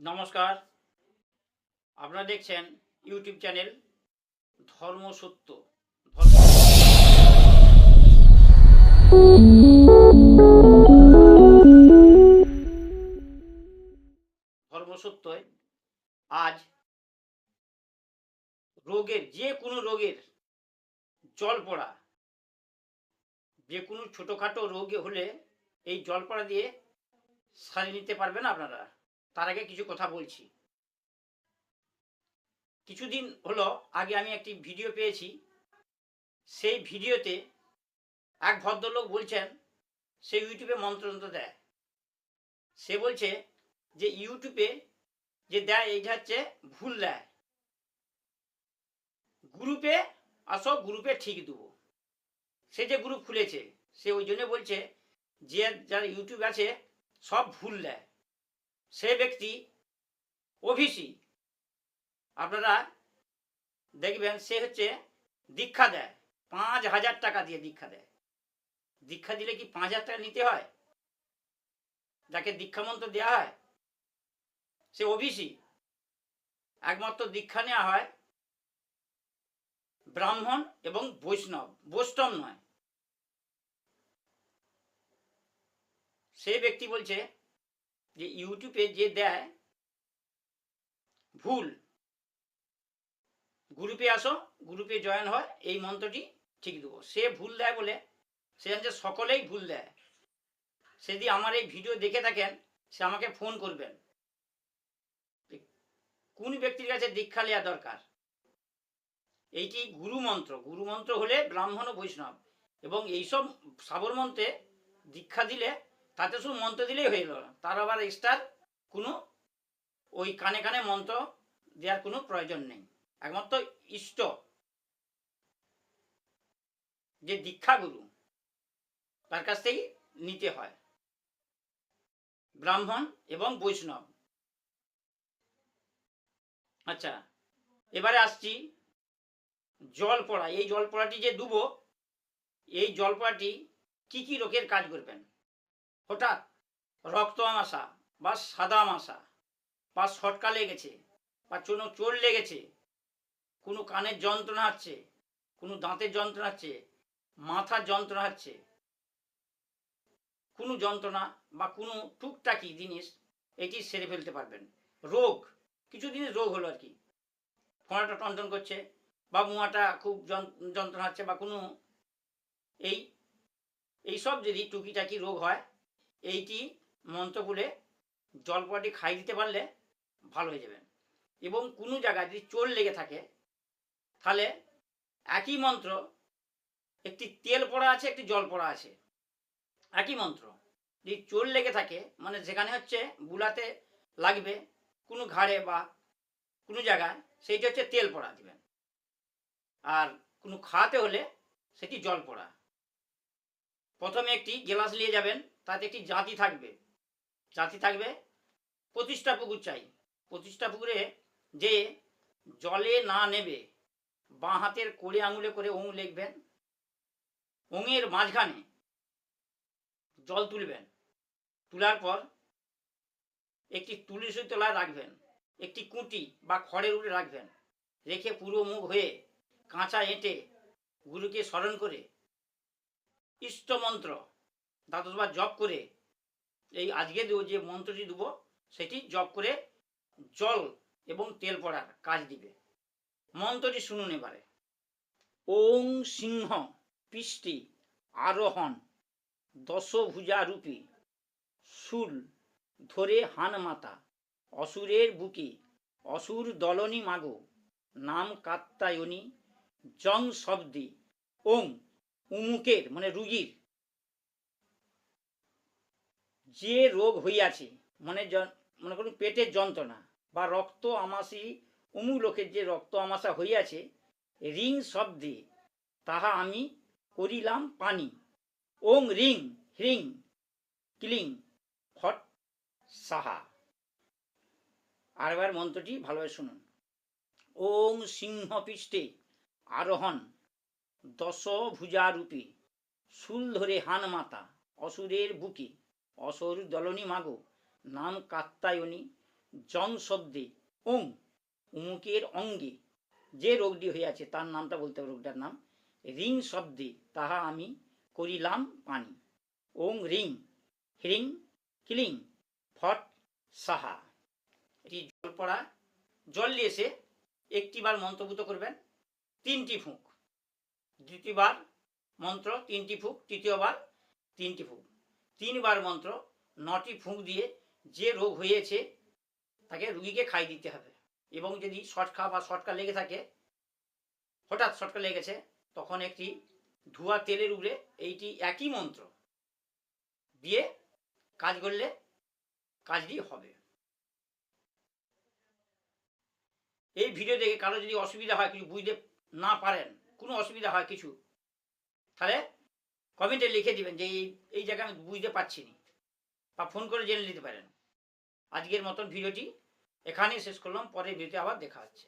নমস্কার। আপনারা দেখছেন ইউটিউব চ্যানেল ধর্ম সত্য। ধর্ম ধর্ম সত্যয় আজ রোগের, যে কোনো রোগের জল পড়া, যে কোনো ছোটোখাটো রোগ হলে এই জল পড়া দিয়ে সারিয়ে নিতে পারবেন আপনারা। তার আগে কিছু কথা বলছি। কিছুদিন হলো আগে আমি একটি ভিডিও পেয়েছি। সেই ভিডিওতে এক ভদ্রলোক বলছেন, সে ইউটিউবে মন্ত্রতন্ত্র দেয়। সে বলছে যে ইউটিউবে যে দেয়, এইটা হচ্ছে ভুল দেয়। গ্রুপে আসো গ্রুপে ঠিক দেবো। সে যে গ্রুপ খুলেছে, সে ওই জন্য বলছে যে যারা ইউটিউব আছে, সব ভুল দেয়। সে ব্যক্তি ওভিসি। আপনারা দেখবেন সে হচ্ছে দীক্ষা দেয়, পাঁচ হাজার টাকা দিয়ে দীক্ষা দেয়। দীক্ষা দিলে কি পাঁচ হাজার টাকা নিতে হয়? যাকে দীক্ষা মন্ত্র দেওয়া হয়, সে ওবিসি একমাত্র দীক্ষা নেওয়া হয় ব্রাহ্মণ এবং বৈষ্ণব। বৈষ্ণব নয়। সে ব্যক্তি বলছে যে ইউটিউবে যে দেয়, ভুল। গ্রুপে আসো, গ্রুপে জয়েন হয়, এই মন্ত্রটি ঠিক দেবো। সে ভুল দেয় বলে, সে জানছে সকলেই ভুল দেয়। সে যদি আমার এই ভিডিও দেখে থাকেন, সে আমাকে ফোন করবেন। কোন ব্যক্তির কাছে দীক্ষা নেওয়া দরকার? এইটি গুরু মন্ত্র? গুরু মন্ত্র হলে ব্রাহ্মণ ও বৈষ্ণব। এবং এইসব সাবর মন্ত্রে দীক্ষা দিলে তাতে শুধু মন্ত্র দিলেই হয়ে গেল। তার আবার এক্সট্রা কোনো ওই কানে কানে মন্ত্র দেওয়ার কোনো প্রয়োজন নেই। একমাত্র ইষ্ট, যে দীক্ষাগুরু, তার কাছ থেকেই নিতে হয়। ব্রাহ্মণ এবং বৈষ্ণব। আচ্ছা এবারে আসছি জল পড়া এই জল পড়াটি যে দুবো এই জল পড়াটি কি কি রোগের কাজ করবেন? হঠাৎ রক্ত আমাশা বা সাদা আমাশা বা সটকা লেগেছে বা কোনো চোর লেগেছে, কোনো কানের যন্ত্রণা হচ্ছে, কোনো দাঁতের যন্ত্রণা হচ্ছে মাথার যন্ত্রণা হচ্ছে, কোনো যন্ত্রণা বা কোনো টুকটাকি জিনিস এটি সেরে ফেলতে পারবেন। রোগ, কিছু জিনিস রোগ হলো আর কি। ফোঁড়াটা টনটন করছে বা মুয়াটা খুব যন- যন্ত্রণা হচ্ছে বা কোনো এই, এইসব যদি টুকিটাকি রোগ হয় এইটি মন্ত্র বলে জলপটি খাই দিতে পারলে ভালো হয়ে যাবেন এবং কোনো জায়গায় যদি চোর লেগে থাকে, তাহলে একই মন্ত্র, একটি তেল পড়া আছে, একটি জল পড়া আছে। একই মন্ত্র। যদি চোর লেগে থাকে মানে যেখানে হচ্ছে বুলাতে লাগবে, কোনো ঘাড়ে বা কোনো জায়গায়, সেইটি হচ্ছে তেল পড়া দিবেন আর কোনো খাওয়াতে হলে সেটি জল পড়া। প্রথমে একটি গ্লাস নিয়ে যাবেন তাতে একটি জাতি থাকবে। জাতি থাকবে প্রতিষ্ঠা পুকুর চাই। প্রতিষ্ঠা পুকুরে যে জলে না নেবে, বাঁ হাতের কোড়ে আঙুলে করে ওং লিখবেন, ওঙের মাঝখানে জল তুলবেন। তোলার পর একটি তুলসী তলায় রাখবেন, একটি কুটি বা খড়ের উপরে রাখবেন। রেখে পুরো মুখ হয়ে কাঁচা এঁটে গুরুকে স্মরণ করে ইষ্টমন্ত্র দ্বাদশবার জপ করে এই আজকে যে মন্ত্রটি দেবো, সেটি জপ করে জল এবং তেল পড়ার কাজ দিবে। মন্ত্রটি শুনুন এবারে। ওং সিংহ পৃষ্টি আরোহণ দশভুজা রূপী শুল ধরে হান মাতা, অসুরের বুকে অসুর দলনী মাগো, নাম কাত্তায়নী জং শব্দে, ওং উমুকের মানে রুগীর যে রোগ হইয়াছে মানে মনে করুন পেটের যন্ত্রণা বা রক্ত আমাশি, উমু লোকের যে রক্ত আমাশা হইয়াছে, রিং শব্দে তাহা আমি করিলাম পানি। ওং রিং হ্রিং ক্লিং, ফট, সাহা। আরবার মন্ত্রটি ভালোভাবে শুনুন। ওং সিংহ পৃষ্ঠে আরোহণ দশ ভুজারূপী শুল ধরে হান মাতা, অসুরের বুকে। অসুর দলনী মাগো, নাম কাত্তায়নী, জন শব্দে ওং উমুকের অঙ্গে। যে রোগটি আছে তার নামটা বলতে হবে রোগটার নাম। রিং শব্দে, তাহা আমি করিলাম পানি। ওং রিং হ্রিং ক্লিং, ফট, সাহা। এটি জল পড়া। জল নিয়ে একটিবার মন্ত্রভূত করবেন, তিনটি ফুঁক। দ্বিতীয়বার মন্ত্র, তিনটি ফুঁক, তৃতীয়বার তিনটি ফুঁক। তিনবার মন্ত্র, নটি ফুঁক দিয়ে যে রোগ হয়েছে, তাকে রুগীকে খাই দিতে হবে। এবং যদি শটকা বা শটকা লেগে থাকে, হঠাৎ শটকা লেগেছে তখন একটি ধোয়া তেলের উপরে এইটি একই মন্ত্র দিয়ে কাজ করলে কাজটি হবে। এই ভিডিও দেখে কারও যদি অসুবিধা হয়, কিছু বুঝতে না পারেন, কোনো অসুবিধা হয় কিছু, তাহলে কমেন্টে লিখে দিবেন যে এই এই জায়গা আমি বুঝতে পারছি না বা ফোন করে জেনে নিতে পারেন। আজকের মতন ভিডিওটি এখানেই শেষ করলাম, পরের ভিডিওতে আবার দেখা হচ্ছে।